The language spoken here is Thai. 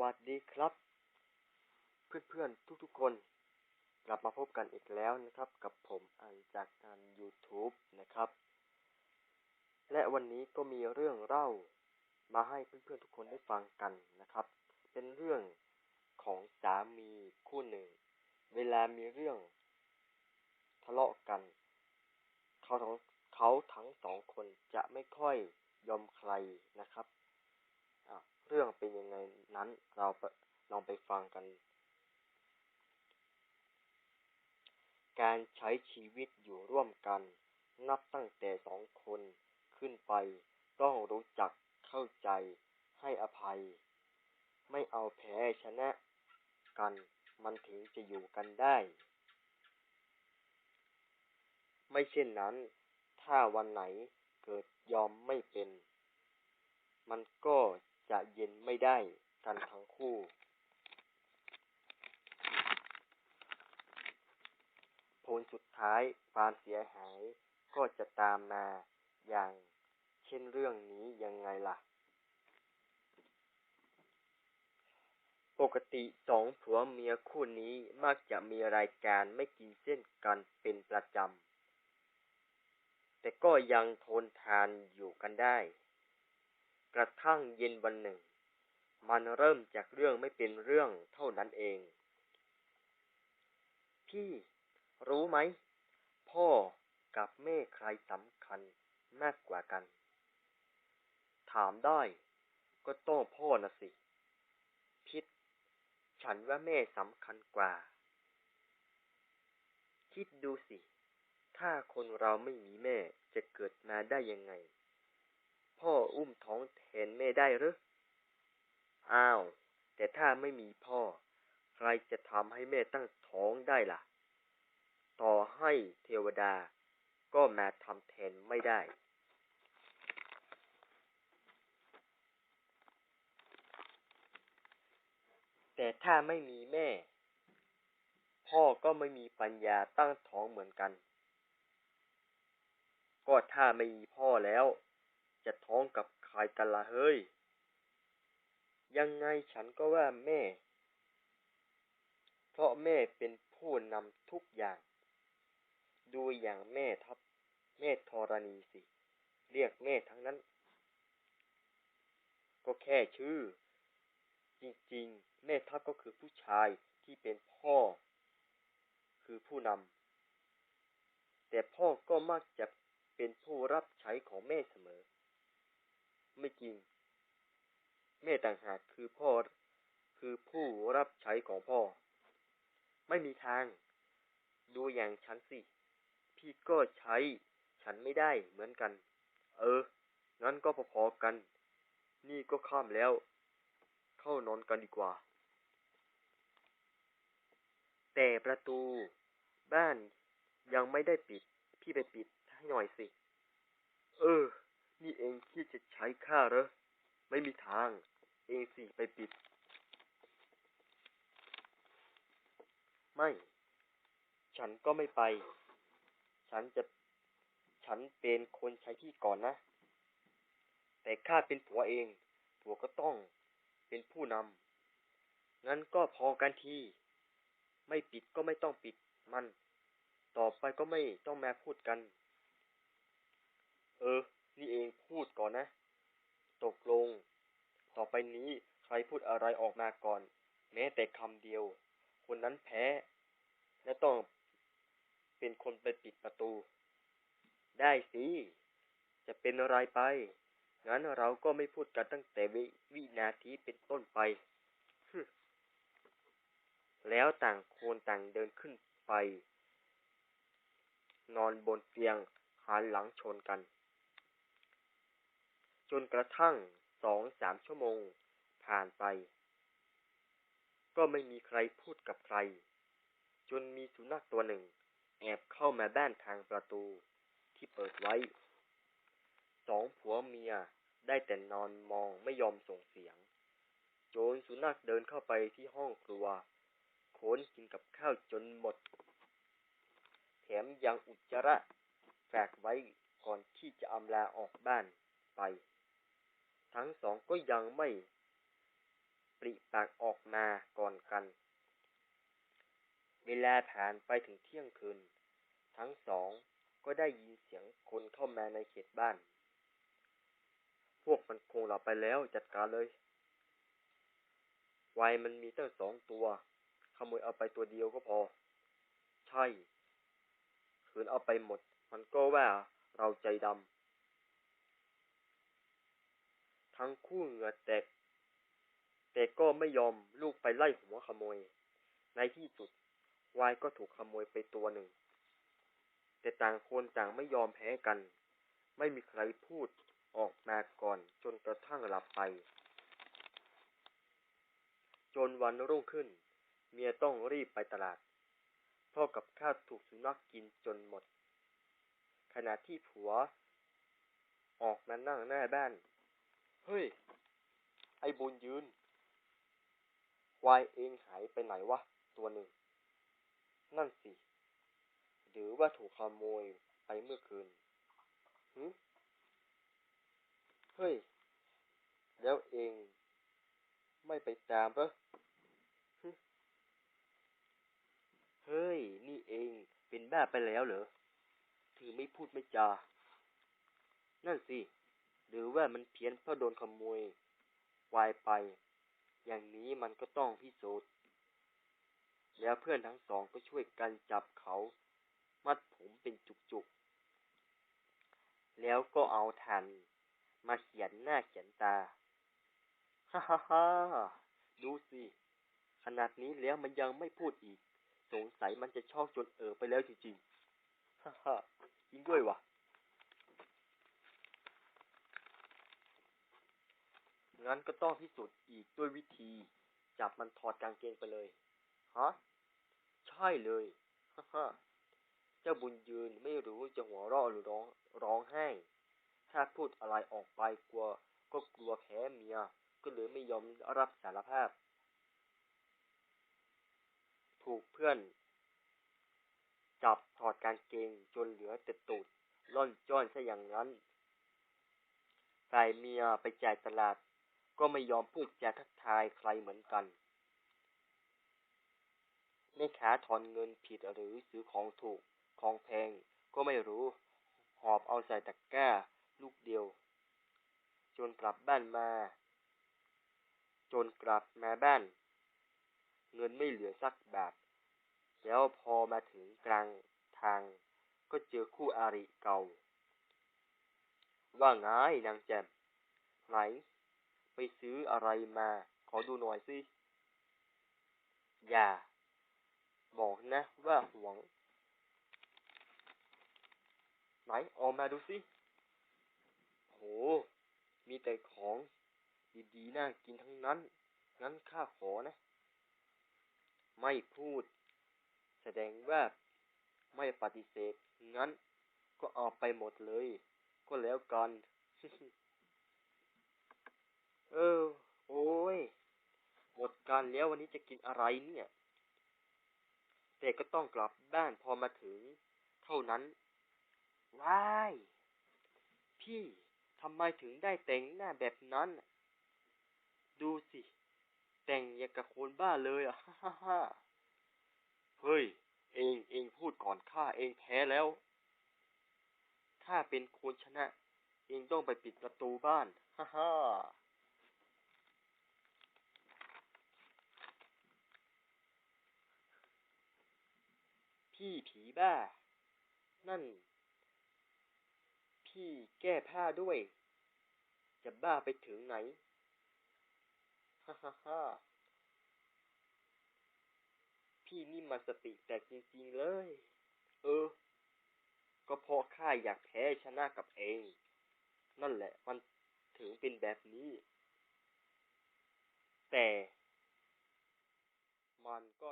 วัสดีครับ เพื่อนๆ ทุกๆ คน กลับมาพบกันอีกแล้วนะครับ กับผมอันจากทาง YouTube นะครับ และวันนี้ก็มีเรื่องเล่ามาให้เพื่อนๆ ทุกคนได้ฟังกันนะครับ เป็นเรื่องของสามีคู่หนึ่ง เวลามีเรื่องทะเลาะกัน เขาทั้งเขาทั้งสองคนจะไม่ค่อยยอมใครนะครับ รื่องเป็นยังไงนั้นเราลองไปฟังกัน การใช้ชีวิตอยู่ร่วมกัน นับตั้งแต่สองคนขึ้นไป ต้องรู้จักเข้าใจให้อภัย ไม่เอาแพ้ชนะกัน มันถึงจะอยู่กันได้ ไม่เช่นนั้น ถ้าวันไหนเกิดยอมไม่เป็น มันก็ จะเย็นไม่ได้กันทั้งคู่ ผลสุดท้ายความเสียหายก็จะตามมาอย่างเช่นเรื่องนี้ยังไงล่ะ ปกติสองผัวเมียคู่นี้มักจะมีรายการไม่กินเส้นกันเป็นประจำ แต่ก็ยังทนทานอยู่กันได้ กระทั่งเย็นวันหนึ่ง มันเริ่มจากเรื่องไม่เป็นเรื่องเท่านั้นเอง พี่รู้ไหม พ่อกับแม่ใครสำคัญมากกว่ากัน ถามได้ก็ต้องพ่อนะสิพิษฉันว่าแม่สำคัญกว่า คิดดูสิ ถ้าคนเราไม่มีแม่จะเกิดมาได้ยังไง พ่ออุ้มท้องแทนแม่ได้หรืออ้าว แต่ถ้าไม่มีพ่อ ใครจะทำให้แม่ตั้งท้องได้ล่ะ ต่อให้เทวดาก็มาทำแทนไม่ได้ แต่ถ้าไม่มีแม่ พ่อก็ไม่มีปัญญาตั้งท้องเหมือนกัน ก็ถ้าไม่มีพ่อแล้ว จะท้องกับใครกันละเฮ้ย ยังไงฉันก็ว่าแม่ เพราะแม่เป็นผู้นำทุกอย่าง ดูอย่างแม่ทัพแม่ธรณีสิ เรียกแม่ทั้งนั้น ก็แค่ชื่อ จริงๆ แม่ทัพก็คือผู้ชายที่เป็นพ่อ คือผู้นำแต่พ่อก็มักจะเป็นผู้รับใช้ของแม่เสมอ ไม่จริง แม่ต่างหากคือพ่อคือผู้รับใช้ของพ่อ ไม่มีทาง ดูอย่างฉันสิ พี่ก็ใช้ ฉันไม่ได้เหมือนกัน เออ งั้นก็พอๆกัน นี่ก็ค่ำแล้ว เข้านอนกันดีกว่า แต่ประตู บ้านยังไม่ได้ปิด พี่ไปปิดให้หน่อยสิ เออ นี่เองที่จะใช้ข้าเหรอ ไม่มีทาง เองสิไปปิด ไม่ ฉันก็ไม่ไป ฉันจะ ฉันเป็นคนใช้ที่ก่อนนะ แต่ข้าเป็นผัวเอง ผัวก็ต้องเป็นผู้นำ งั้นก็พอกันที ไม่ปิดก็ไม่ต้องปิดมัน ต่อไปก็ไม่ต้องมาพูดกัน เออ นี่เองพูดก่อนนะ ตกลง ต่อไปนี้ใครพูดอะไรออกมาก่อน แม้แต่คำเดียว คนนั้นแพ้ และต้องเป็นคนไปปิดประตู ได้สิ จะเป็นอะไรไป งั้นเราก็ไม่พูดกันตั้งแต่วิวินาทีเป็นต้นไป แล้วต่างคนต่างเดินขึ้นไป นอนบนเตียงหันหลังชนกัน จนกระทั่งสองสามชั่วโมงผ่านไป ก็ไม่มีใครพูดกับใคร จนมีสุนัขตัวหนึ่ง แอบเข้ามาบ้านทางประตูที่เปิดไว้ สองผัวเมียได้แต่นอนมองไม่ยอมส่งเสียง โจนสุนัขเดินเข้าไปที่ห้องครัวโคนกินกับข้าวจนหมด แถมยังอุจจาระแฝกไว้ก่อนที่จะอำลาออกบ้านไป ทั้งสองก็ยังไม่ปริปากออกมาก่อนกัน เวลาผ่านไปถึงเที่ยงคืน ทั้งสองก็ได้ยินเสียงคนเข้ามาในเขตบ้าน พวกมันคงหลับไปแล้วจัดการเลยไวายมันมีตั้งสองตัว ขโมยเอาไปตัวเดียวก็พอ ใช่ คืนเอาไปหมด มันก็ว่าเราใจดำ ทั้งคู่เหงื่อแตก แต่ก็ไม่ยอมลูกไปไล่หัวขโมย ในที่สุดวายก็ถูกขโมยไปตัวหนึ่ง แต่ต่างคนต่างไม่ยอมแพ้กัน ไม่มีใครพูดออกมาก่อนจนกระทั่งหลับไป จนวันรุ่งขึ้น เมียต้องรีบไปตลาดเพราะกับข้าถูกสุนัขกกินจนหมด ขณะที่ผัวออกมานั่งหน้าบ้าน เฮ้ย ไอ้บุญยืนควายเองหายไปไหนวะ ตัวหนึ่ง นั่นสิ หรือว่าถูกขโมยไปเมื่อคืนหืเฮ้ย แล้วเองไม่ไปตามเหรอหึเฮ้ย นี่เองเป็นบ้าไปแล้วเหรอถึงไม่พูดไม่จา นั่นสิ รือว่ามันเพี้ยนเพราะโดนขโมยวายไป อย่างนี้มันก็ต้องพิสูจน์ แล้วเพื่อนทั้งสองก็ช่วยกันจับเขา มัดผมเป็นจุกๆ แล้วก็เอาทัน มาเขียนหน้าเขียนตา ฮ่าฮ่าฮ่าดูสิ ขนาดนี้แล้วมันยังไม่พูดอีก สงสัยมันจะชอบจนเออไปแล้วจริงๆ ฮ่าฮ่าจริงด้วยวะงั้นก็ต้องพิ สูจน์อีกด้วยวิธี จับมันถอดกางเกงไปเลย ฮะ ใช่เลยฮ่าฮ่าเจ้าบุญยืนไม่รู้จะหัวเราะหรือร้องร้องไห้ถ้าพูดอะไรออกไปกลัว ก็กลัวแพ้เมีย ก็เลยไม่ยอมรับสารภาพ ถูกเพื่อน จับถอดกางเกงจนเหลือแต่ตูดล่อนจ้อนซะอย่างนั้นฝ่ายเมียไปจ่ายตลาด ก็ไม่ยอมพูดจาทักทายใครเหมือนกันแม่ค้าถอนเงินผิดหรือซื้อของถูกของแพงก็ไม่รู้ หอบเอาใส่ตะกร้า ลูกเดียว จนกลับบ้านมา จนกลับมาบ้าน เงินไม่เหลือสักบาทแล้วพอมาถึงกลางทาง ก็เจอคู่อาริเก่า ว่าไงนางแจ่มไหน ไปซื้ออะไรมา ขอดูหน่อยสิอย่า บอกนะว่าหวง ไหนออกมาดูสิโห มีแต่ของดีๆน่ากินทั้งนั้น งั้นข้าขอนะ ไม่พูด แสดงว่าไม่ปฏิเสธ งั้นก็เอาไปหมดเลย ก็แล้วกัน เออ โอ้ย หมดการแล้ววันนี้จะกินอะไรเนี่ยแต่ก็ต้องกลับบ้านพอมาถึง เท่านั้น ว้าย พี่ทำไมถึงได้แต่งหน้าแบบนั้น ดูสิ แต่งอย่างกับคนบ้าเลยอะฮ่าฮ่าฮ่าเฮ้ย เองเองพูดก่อนข้าเองแพ้แล้ว ถ้าเป็นคนชนะ เองต้องไปปิดประตูบ้าน ฮ่าฮ่า พี่ผีบ้า นั่น พี่แก้ผ้าด้วย จะบ้าไปถึงไหน ฮ่าฮ่าฮ่าพี่นี่มันสติแตกจริงๆเลย เออ ก็เพราะข้าอยากแพ้ชนะกับเอง นั่นแหละมันถึงเป็นแบบนี้ แต่มันก็